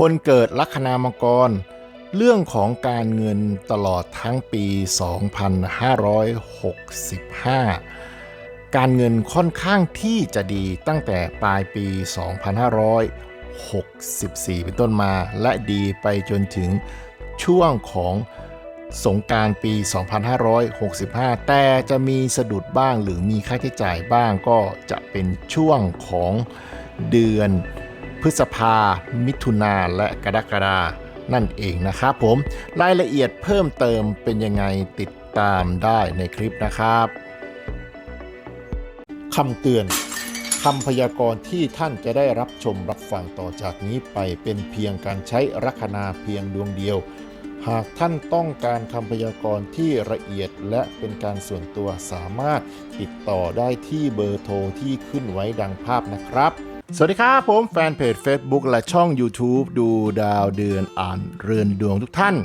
คนเกิดลัคนามังกร เรื่องของการเงินตลอดทั้งปี 2565 การเงินค่อนข้างที่จะดีตั้งแต่ปลายปี 2564 เป็นต้นมา และดีไปจนถึงช่วงของสงการปี 2565 แต่จะมีสะดุดบ้างหรือมีค่าใช้จ่ายบ้างก็จะเป็นช่วงของเดือน พฤษภา มิถุนาและกรกฎานั่นเองนะครับผม รายละเอียดเพิ่มเติมเป็นยังไงติดตามได้ในคลิปนะครับคำเตือนคำพยากรณ์ที่ท่านจะได้รับชมรับฟังต่อจากนี้ไปเป็นเพียงการใช้ลัคนาเพียงดวงเดียว หากท่านต้องการคำพยากรณ์ที่ละเอียดและเป็นการส่วนตัวสามารถติดต่อได้ที่เบอร์โทรที่ขึ้นไว้ดังภาพนะครับ สวัสดีครับ ผมแฟนเพจ Facebook และช่อง YouTube ดูดาวเดือนอ่านเรือนดวงทุกท่าน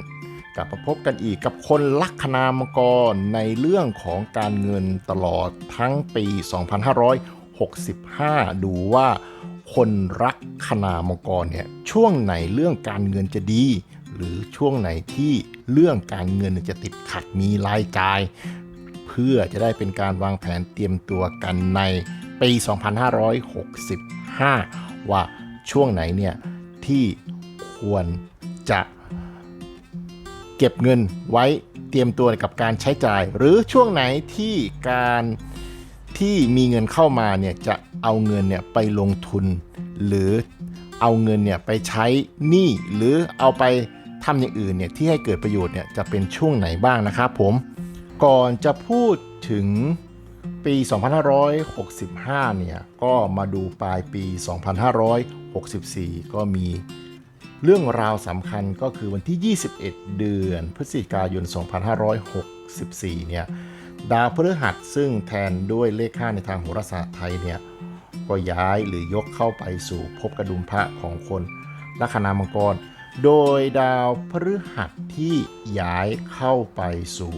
กลับมาพบกันอีกกับคนลัคนามกรในเรื่องของการเงินตลอดทั้งปี 2565 ดูว่าคนรักคณามกรเนี่ยช่วงไหนเรื่องการเงินจะดี หรือช่วงไหนที่เรื่องการเงินจะติดขัดมีรายจ่าย เพื่อจะได้เป็นการวางแผนเตรียมตัวกันในปี 5 ว่าช่วงไหนเนี่ยที่ควรจะเก็บเงินไว้เตรียมตัวกับการใช้จ่าย หรือช่วงไหนที่การที่มีเงินเข้ามาเนี่ยจะเอาเงินเนี่ยไปลงทุน หรือเอาเงินเนี่ยไปใช้หนี้หรือเอาไปทำอย่างอื่นเนี่ยที่ให้เกิดประโยชน์เนี่ยจะเป็นช่วงไหนบ้างนะครับผมก่อนจะพูดถึง ปี 2565 เนี่ย ก็มาดูปลายปี 2564 ก็มีเรื่องราวสำคัญก็คือวันที่ 21 เดือน พฤศจิกายน 2564 เนี่ย ดาวพฤหัสซึ่งแทนด้วยเลขค่าในทางโหราศาสตร์ไทยเนี่ย ก็ย้ายหรือยกเข้าไปสู่ภพกระดุมพระของคนลัคนามังกร โดยดาวพฤหัสที่ย้ายเข้าไปสู่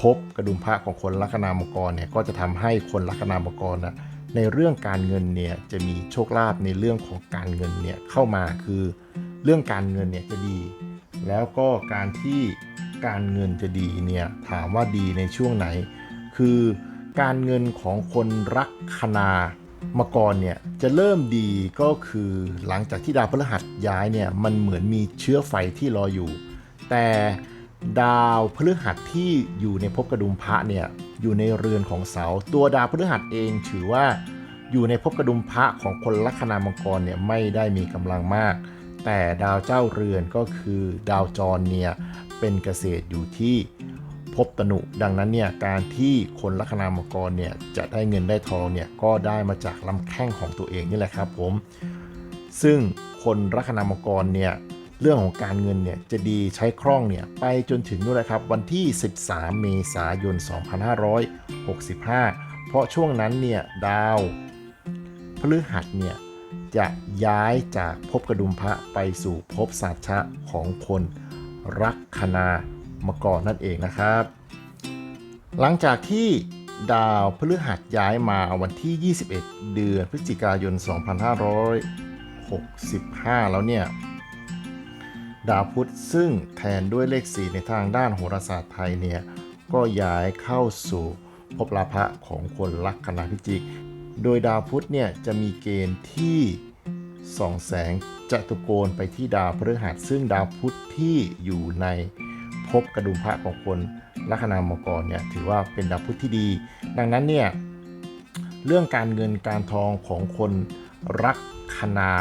ภพกระดุมพระของคนลัคนามังกรเนี่ยก็จะทำให้คนลัคนามังกรนะในเรื่องการเงินเนี่ยจะมีโชคลาภในเรื่องของการเงินเนี่ยเข้ามาคือเรื่องการเงินเนี่ยจะดี แล้วก็การที่การเงินจะดีเนี่ยถามว่าดีในช่วงไหน คือการเงินของคนรักคณามกรเนี่ยจะเริ่มดีก็คือหลังจากที่ดาวพฤหัสย้ายเนี่ยมันเหมือนมีเชื้อไฟที่รออยู่ แต่ ดาวพฤหัสที่อยู่ในภพกระดุมพระเนี่ยอยู่ในเรือนของเสา ตัวดาวพฤหัสเองถือว่าอยู่ในภพกระดุมพระของคนลัคนามังกรเนี่ยไม่ได้มีกำลังมาก แต่ดาวเจ้าเรือนก็คือดาวจรเนี่ยเป็นเกษตรอยู่ที่ภพตนุ ดังนั้นเนี่ยการที่คนลัคนามังกรเนี่ยจะได้เงินได้ทองเนี่ยก็ได้มาจากลำแข้งของตัวเองนี่แหละครับผม ซึ่งคนลัคนามังกรเนี่ย เรื่องของการเงินเนี่ยจะดีใช้คล่องเนี่ยไปจนถึงนู่นแหละครับวันที่ 13 เมษายน 2565 เพราะช่วงนั้นเนี่ยดาวพฤหัสเนี่ยจะย้ายจากภพกระดุมพระไปสู่ภพสัจชะของคนรักคณามกรนั่นเองนะครับ หลังจากที่ดาวพฤหัสย้ายมาวันที่ 21 เดือนพฤศจิกายน 2565 แล้วเนี่ย ดาวพุธซึ่งแทนด้วยเลขสีในทางด้านโหราศาสตร์ไทยเนี่ยก็ย้ายเข้าสู่ภพลาภะของคนลัคนาพิจิก โดยดาวพุธเนี่ยจะมีเกณฑ์ที่ส่องแสงจะตุโกนไปที่ดาวพฤหัสซึ่งดาวพุธที่อยู่ในภพกระดุมพระของคนลัคนามังกรเนี่ยถือว่าเป็นดาวพุธที่ดี ดังนั้นเนี่ยเรื่องการเงินการทองของคนรักคณา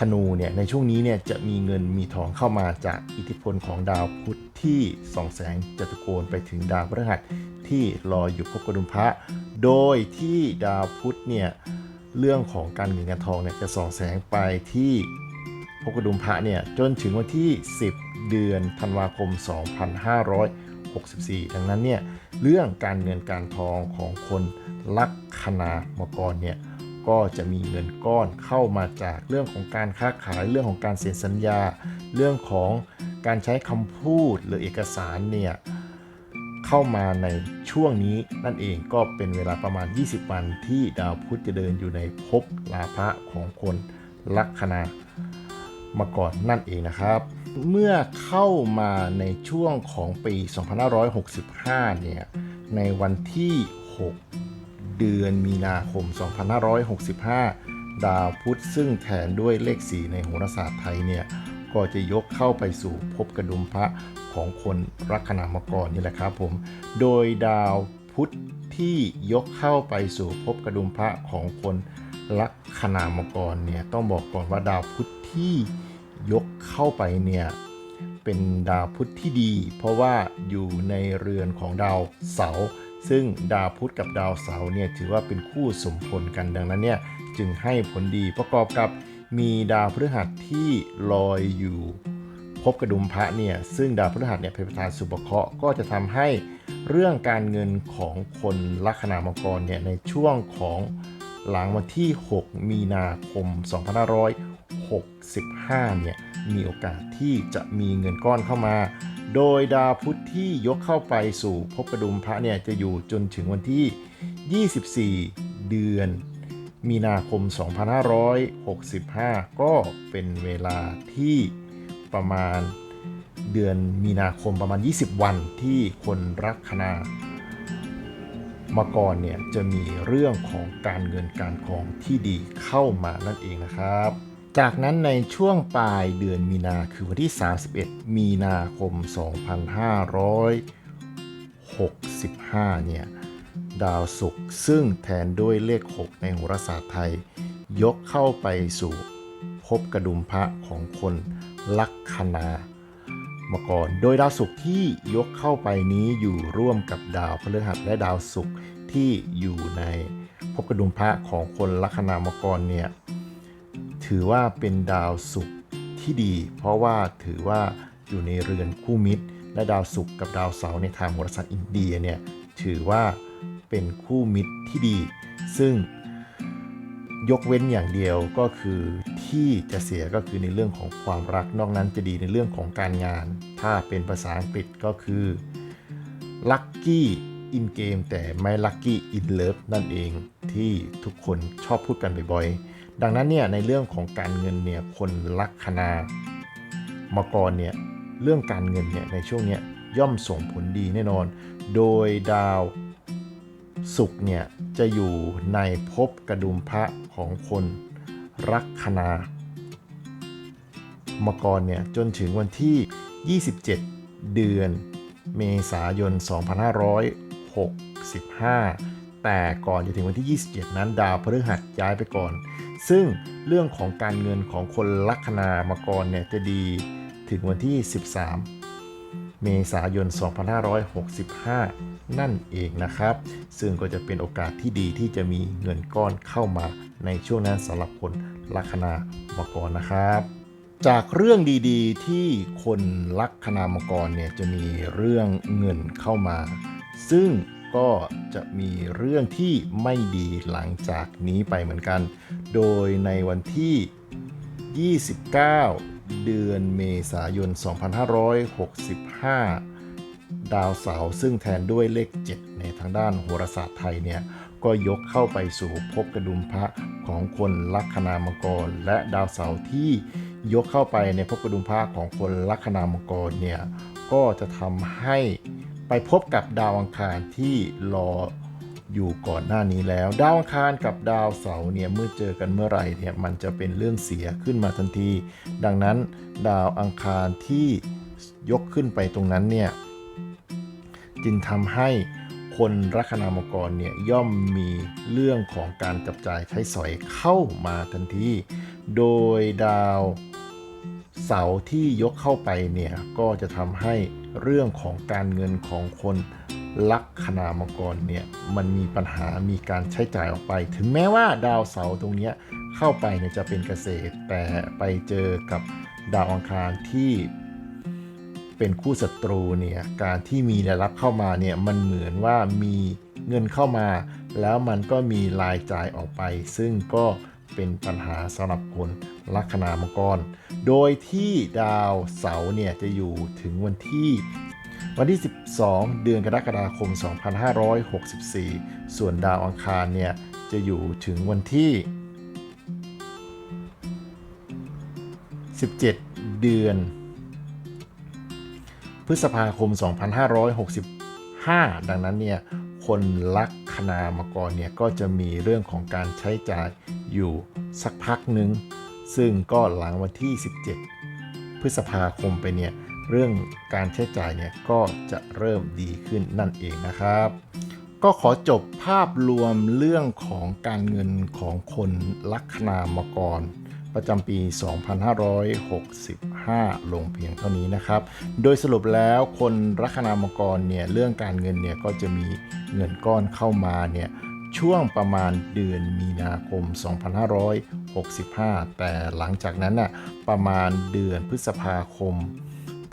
ธนูเนี่ยในช่วงนี้เนี่ยจะมีเงินมีทองเข้ามาจากอิทธิพลของดาวพุธที่ส่องแสงจตุโกนไปถึงดาวพฤหัสที่รอยอยู่ภพกระดุมพระ โดยที่ดาวพุธเนี่ยเรื่องของการเงินการทองเนี่ยจะส่องแสงไปที่ภพกระดุมพระเนี่ยจนถึงวันที่ 10 เดือนธันวาคม 2564 ดังนั้นเนี่ยเรื่องการเงินการทองของคนลัคนามกรเนี่ย ก็จะมีเงินก้อนเข้ามาจากเรื่องของการค้าขายเรื่องของการเซ็นสัญญา เรื่องของการใช้คำพูดหรือเอกสารเนี่ยเข้ามาในช่วงนี้นั่นเองก็เป็นเวลาประมาณ 20 วันที่ดาวพุธจะเดินอยู่ในภพลาภะของคนลัคนามาก่อนนั่นเองนะครับ เมื่อเข้ามาในช่วงของปี 2565 เนี่ยในวันที่ 6 เดือนมีนาคม 2565 ดาวพุธซึ่งแทนด้วยเลข 4 ในโหราศาสตร์ไทยเนี่ยก็จะยกเข้าไปสู่ภพกระดุมพระของคนลัคนามกรนี่แหละครับผม โดยดาวพุธที่ยกเข้าไปสู่ภพกระดุมพระของคนลัคนามกรเนี่ยต้องบอกก่อนว่าดาวพุธที่ยกเข้าไปเนี่ยเป็นดาวพุธที่ดี เพราะว่าอยู่ในเรือนของดาวเสาร์ ซึ่งดาวพุธกับดาวเสาร์เนี่ยถือว่าเป็นคู่สมพลกันดังนั้นเนี่ยจึงให้ผลดีประกอบกับมีดาวพฤหัสที่ลอยอยู่พบกระดุมพระเนี่ยซึ่งดาวพฤหัสเนี่ยเป็นประธานสุภเคราะห์ก็จะทำให้เรื่องการเงินของคนลัคนามังกรเนี่ยในช่วงของหลังวันที่ 6 มีนาคม 2565 เนี่ยมีโอกาสที่จะมีเงินก้อนเข้ามา โดยดาวพุธที่ยกเข้าไปสู่ภพกระดุมพระเนี่ยจะอยู่จนถึงวันที่ 24 เดือน มีนาคม 2565 ก็เป็นเวลาที่ประมาณเดือนมีนาคมประมาณ 20 วันที่คนรักคณามาก่อนเนี่ยจะมีเรื่องของการเงินการคองที่ดีเข้ามานั่นเองนะครับ จากนั้นในช่วงปลายเดือนมีนาคือวันที่ 31 มีนาคม 2565 เนี่ย ดาวศุกร์ซึ่งแทนด้วยเลข 6 ในโหราศาสตร์ไทย ยกเข้าไปสู่ภพกระดุมพระของคนลัคนามาก่อน โดยดาวศุกร์ที่ยกเข้าไปนี้อยู่ร่วมกับดาวพฤหัสและดาวศุกร์ที่อยู่ในภพกระดุมพระของคนลัคนามกรเนี่ย ถือว่าเป็นดาวศุกร์ที่ดี เพราะว่าถือว่าอยู่ในเรือนคู่มิตร และดาวศุกร์กับดาวเสาร์ในทางโหราศาสตร์อินเดียเนี่ยถือว่าเป็นคู่มิตรที่ดี ซึ่งยกเว้นอย่างเดียวก็คือที่จะเสียก็คือในเรื่องของความรักนอกนั้นจะดีในเรื่องของการงาน ถ้าเป็นภาษาอังกฤษก็คือ lucky in game แต่ไม่ lucky in love นั่นเองที่ทุกคนชอบพูดกันบ่อยๆ ดังนั้นเนี่ยในเรื่องของการเงินเนี่ยคนลัคนามก่อนเนี่ยเรื่องการเงินเนี่ยในช่วงเนี้ยย่อมส่งผลดีแน่นอน โดยดาวศุกร์เนี่ยจะอยู่ในภพกระดุมพระของคนลัคนามก่อนเนี่ยจนถึงวันที่ 27 เดือนเมษายน 2565 แต่ก่อนจะถึงวันที่ 27 นั้นดาวพฤหัสย้ายไปก่อน ซึ่งเรื่องของการเงินของคนลัคนามาก่อนเนี่ยจะดีถึงวันที่ 13 เมษายน 2565 นั่นเองนะครับ ซึ่งก็จะเป็นโอกาสที่ดีที่จะมีเงินก้อนเข้ามาในช่วงนั้นสำหรับคนลัคนามาก่อนนะครับ จากเรื่องดีๆที่คนลัคนามังกรเนี่ยจะมีเรื่องเงินเข้ามา ซึ่งก็จะมีเรื่องที่ไม่ดีหลังจากนี้ไปเหมือนกัน โดยในวันที่ 29 เดือนเมษายน 2565 ดาวเสาร์ซึ่งแทนด้วยเลข 7 ในทางด้านโหราศาสตร์ไทยเนี่ยก็ยกเข้าไปสู่ภพกระดุมพระของคนลัคนามังกร และดาวเสาร์ที่ยกเข้าไปในภพกระดุมพระของคนลัคนามังกรเนี่ยก็จะทำให้ไปพบกับดาวอังคารที่รอ อยู่ก่อนหน้านี้แล้ว ดาวอังคารกับดาวเสาร์เนี่ยเมื่อเจอกันเมื่อไหร่เนี่ยมันจะเป็นเรื่องเสียขึ้นมาทันที ดังนั้นดาวอังคารที่ยกขึ้นไปตรงนั้นเนี่ยจึงทำให้คนลัคนามกรเนี่ยย่อมมีเรื่องของการจับจ่ายใช้สอยเข้ามาทันที โดยดาวเสาร์ที่ยกเข้าไปเนี่ยก็จะทำให้เรื่องของการเงินของคน ลัคนามังกรเนี่ยมันมีปัญหามีการใช้จ่ายออกไป ถึงแม้ว่าดาวเสาร์ตรงนี้เข้าไปเนี่ยจะเป็นเกษตร แต่ไปเจอกับดาวอังคารที่เป็นคู่ศัตรูเนี่ยการที่มีรายรับเข้ามาเนี่ยมันเหมือนว่ามีเงินเข้ามา แล้วมันก็มีรายจ่ายออกไป ซึ่งก็เป็นปัญหาสำหรับคนลัคนามังกร โดยที่ดาวเสาร์เนี่ยจะอยู่ถึงวันที่ วันที่ 12 เดือนกรกฎาคม 2564 ส่วนดาวอังคารเนี่ยจะอยู่ถึงวันที่ 17 เดือน พฤษภาคม 2565 ดังนั้นเนี่ยคนลักคนามกรเนี่ยก็จะมีเรื่องของการใช้จ่ายอยู่สักพักหนึ่ง ซึ่งก็หลังวันที่ 17 พฤษภาคมไปเนี่ย เรื่องการใช้จ่ายเนี่ยก็จะเริ่มดีขึ้นนั่นเองนะครับ ก็ขอจบภาพรวมเรื่องของการเงินของคนลัคนามกร ประจำปี 2565 ลงเพียงเท่านี้นะครับ โดยสรุปแล้วคนลัคนามกรเนี่ยเรื่องการเงินเนี่ยก็จะมีเงินก้อนเข้ามาเนี่ยช่วงประมาณเดือนมีนาคม 2565 แต่หลังจากนั้นน่ะประมาณเดือนพฤษภาคม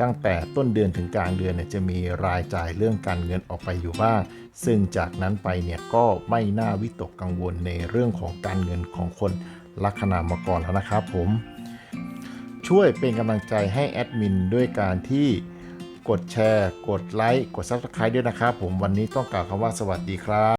ตั้งแต่ต้นเดือนถึงกลางเดือนเนี่ยจะมีรายจ่ายเรื่องการเงินออกไปอยู่บ้าง ซึ่งจากนั้นไปเนี่ยก็ไม่น่าวิตกกังวลในเรื่องของการเงินของคนลัคนามกรแล้วนะครับผม ช่วยเป็นกำลังใจให้แอดมินด้วยการที่กดแชร์ กดไลค์ กด Subscribe ด้วยนะครับผมวันนี้ต้องกล่าวคำว่าสวัสดีครับ